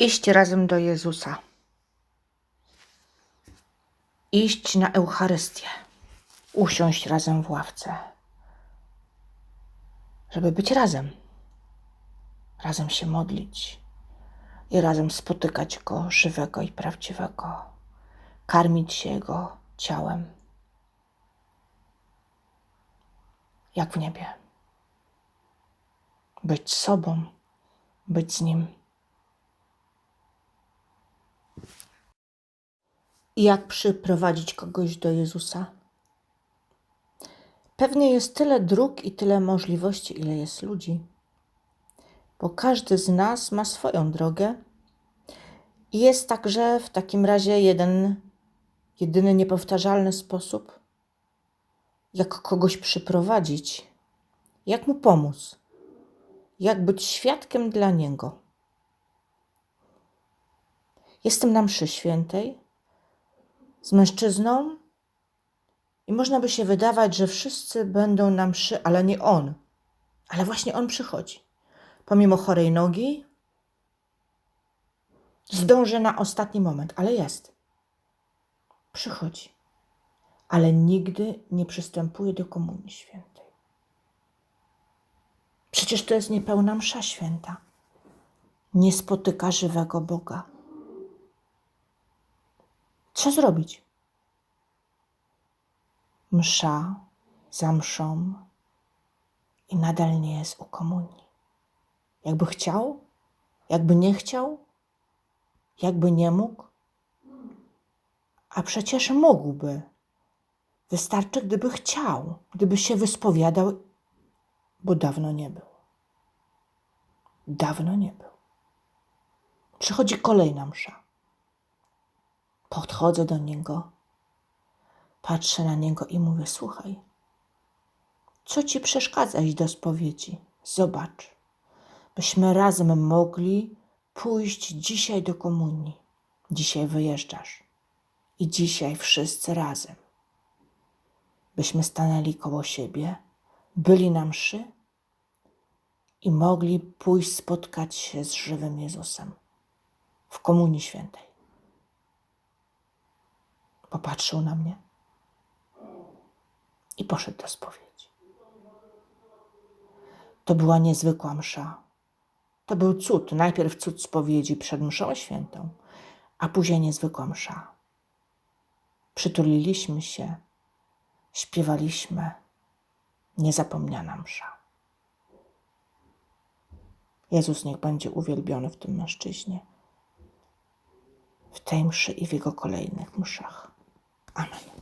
Iść razem do Jezusa. Iść na Eucharystię. Usiąść razem w ławce. Żeby być razem. Razem się modlić. I razem spotykać Go żywego i prawdziwego. Karmić się Jego ciałem. Jak w niebie. Być sobą. Być z Nim. Jak przyprowadzić kogoś do Jezusa? Pewnie jest tyle dróg i tyle możliwości, ile jest ludzi, bo każdy z nas ma swoją drogę i jest także w takim razie jeden, jedyny niepowtarzalny sposób, jak kogoś przyprowadzić, jak mu pomóc, jak być świadkiem dla niego. Jestem na mszy świętej z mężczyzną i można by się wydawać, że wszyscy będą na mszy, ale nie on. Ale właśnie on przychodzi. Pomimo chorej nogi, zdąży na ostatni moment, ale jest. Przychodzi. Ale nigdy nie przystępuje do Komunii Świętej. Przecież to jest niepełna msza święta. Nie spotyka żywego Boga. Co zrobić? Msza za mszą i nadal nie jest u komunii. Jakby chciał, jakby nie chciał, jakby nie mógł, a przecież mógłby. Wystarczy, gdyby chciał, gdyby się wyspowiadał, bo dawno nie był. Dawno nie był. Przychodzi kolejna msza. Podchodzę do niego, patrzę na niego i mówię: Słuchaj, co ci przeszkadza iść do spowiedzi? Zobacz, byśmy razem mogli pójść dzisiaj do komunii. Dzisiaj wyjeżdżasz i dzisiaj wszyscy razem. Byśmy stanęli koło siebie, byli na mszy i mogli pójść spotkać się z żywym Jezusem w Komunii Świętej. Popatrzył na mnie i poszedł do spowiedzi. To była niezwykła msza. To był cud. Najpierw cud spowiedzi przed mszą świętą, a później niezwykła msza. Przytuliliśmy się, śpiewaliśmy. Niezapomniana msza. Jezus niech będzie uwielbiony w tym mężczyźnie, w tej mszy i w jego kolejnych mszach. Amen.